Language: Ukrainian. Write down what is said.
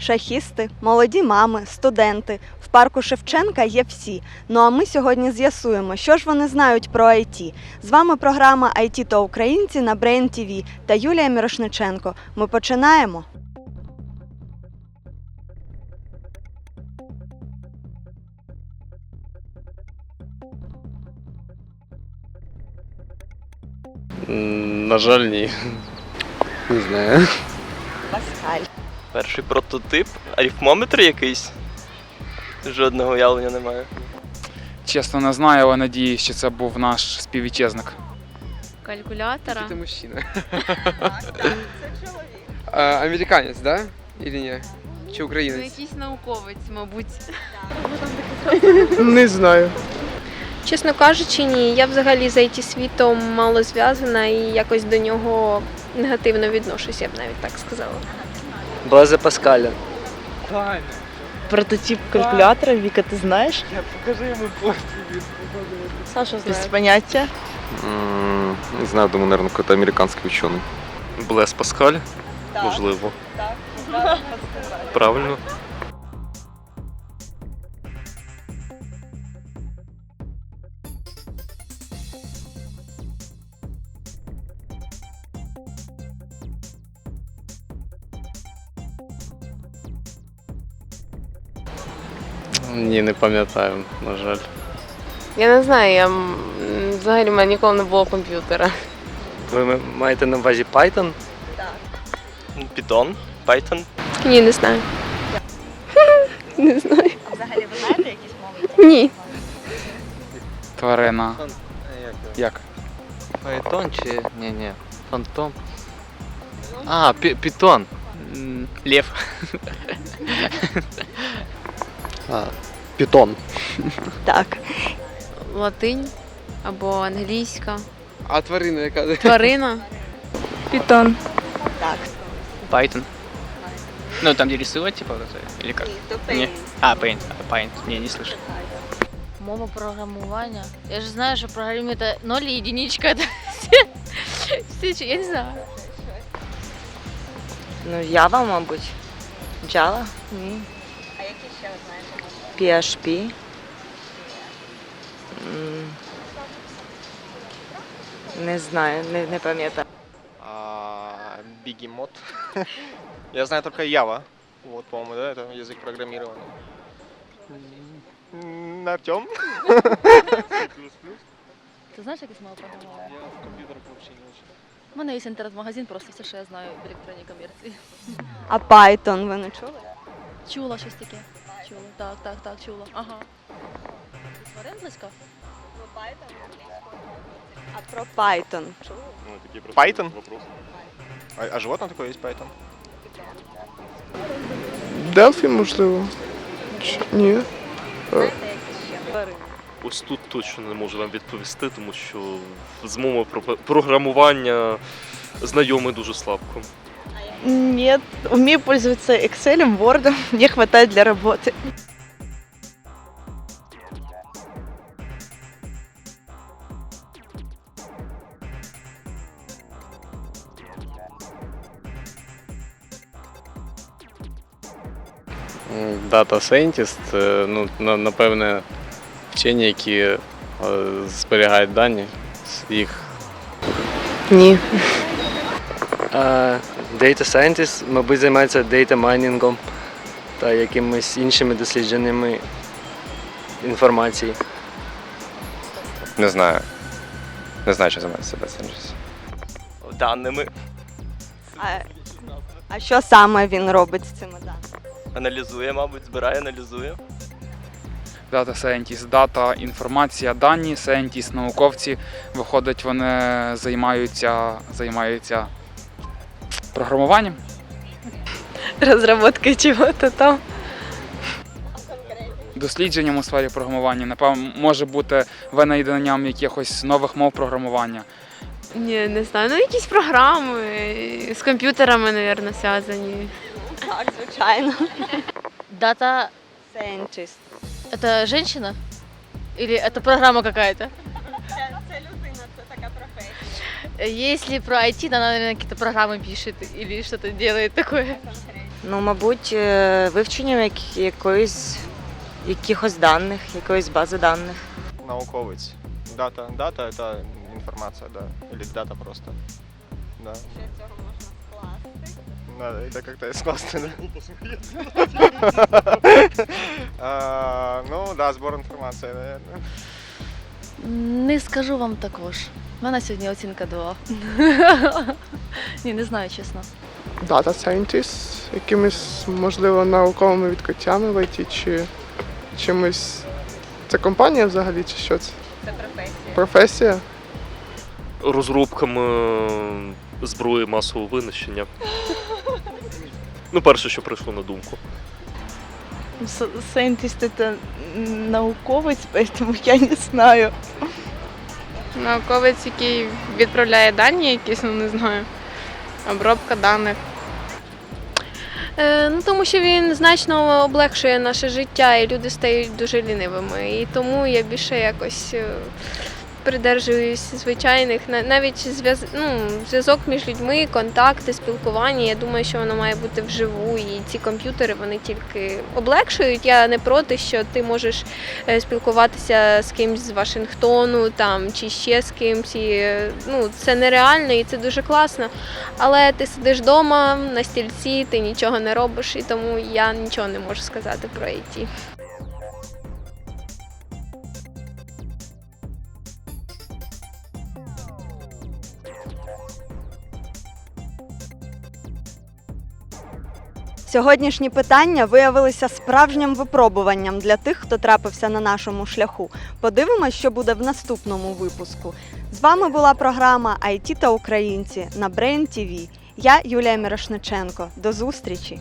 шахісти, молоді мами, студенти. В парку Шевченка є всі. Ну а ми сьогодні з'ясуємо, що ж вони знають про IT. З вами програма IT та українці на Brain TV та Юлія Мірошниченко. Ми починаємо. На жаль, ні. Не знаю. Паскаль. Перший прототип, арифмометр якийсь. Жодного уявлення немає. Чесно, не знаю, але надіюсь, що це був наш співвітчизник. калькулятора. Это мужчина. А, Американец, да? Или не? Чи Ну, українець? якийсь науковець, мабуть. Не знаю. Чесно кажучи, ні. Я взагалі з it світом мало зв'язана і якось до нього негативно відношусь, я б навіть так сказала. База Паскаля. Прототип калькулятора, Віка, ти знаєш? Саша Без поняття. М, Не знаю, думаю, наверное, какой-то американский ученый. Блес Паскаль? Можливо. Так, Правильно. Ні, не пам'ятаю, на жаль. Я не знаю, я м, взагалі в мене ніколи не було комп'ютера. Ви маєте на увазі Python? Так. Python? Python? Ні, не знаю. Не знаю. Взагалі, ви знаєте якісь мови? Ні. Тварина. Як? Фаэтон чи. Ні, ні. Фантом. А, пі- пітон. Лев. Питон. Так. Латинь або англійська. А тварина яка? Тварина. Пітон. Так. Python. Ну, там, где рисовать, типа, вот это, или как? Не. А, Paint. А, Paint. Не, не слышу. Мова программирования. Я же знаю, что программирование это ноль и единичка. Это все, все, я не знаю. Ну, Java, мабуть. Java? Ні. PHP. Не знаю, не, не пам'ятаю. Бигемот. Я знаю только Java. Вот, по-моему, да, это язык программирования. Артем? Ти знаєш якесь мова програмування? Я в компьютерах вообще не очень. У мене є інтернет-магазин, просто все, що я знаю в електронній комерції. А Python ви не чули? Чула щось таке. Чула. Так, так, так, чула. Ага. Тварин близько? А про Python чули? Python? А, а животное такое есть Python? Делфі, можливо. Чи- Ні. Ось тут точно не можу вам відповісти, тому що з мови про- програмування знайомий дуже слабко. Нет, умею пользоваться Excel, Word, мне хватает для работы. Data Scientist, е, ну, на- напевне, вчені, які е, зберігають дані, їх Ні. Data Scientist, мабуть, займається дейта майнінгом та якимись іншими дослідженнями інформації. Не знаю. Не знаю, що займається Data Scientist. Даними. А, а що саме він робить з цими даними? Аналізує, мабуть, збирає, аналізує. Data Scientist, дата, інформація, дані, Scientist, науковці. Виходить, вони займаються, займаються програмуванням. Розробка чого-то там. дослідженням у сфері програмування. Напевно, може бути винайденням якихось нових мов програмування. Ні, не знаю. Ну, якісь програми з комп'ютерами, мабуть, зв'язані. Так, звичайно. Дата Scientist. это женщина? Или это программа какая-то? Це, це людина, це така професія. Если про IT, то, наверное, какие-то программы пишет или что-то делает такое. Ну, мабуть, е, вивченням як- якоїсь якихось даних, якоїсь бази даних. Науковець. Дата. Дата это информация, да. Или дата просто. Да. Надо это как-то скласти, да? А, Ну, да, збор інформації, наверное. Не скажу вам також. У мене сьогодні оцінка 2. Ні, не знаю, чесно. Data Scientist, якимись, можливо, науковими відкриттями в IT, чи чимось. Це компанія взагалі, чи що це? Це професія. Професія? Розробками зброї масового винищення. Ну, перше, що прийшло на думку. Scientist – це науковець, тому я не знаю. Науковець, який відправляє дані якісь, ну не знаю. Обробка даних. Е, ну, тому що він значно облегшує наше життя, і люди стають дуже лінивими. І тому я більше якось е, придержуюсь звичайних, навіть ну, зв'язок між людьми, контакти, спілкування. Я думаю, що воно має бути вживу. І ці комп'ютери вони тільки облегшують. Я не проти, що ти можеш е, спілкуватися з кимсь з Вашингтону там чи ще з кимсь. І, е, ну, це нереально і це дуже класно. Але ти сидиш вдома на стільці, ти нічого не робиш, і тому я нічого не можу сказати про IT. Сьогоднішні питання виявилися справжнім випробуванням для тих, хто трапився на нашому шляху. Подивимось, що буде в наступному випуску. З вами була програма IT та українці на Brain TV. Я Юлія Мірошниченко. До зустрічі!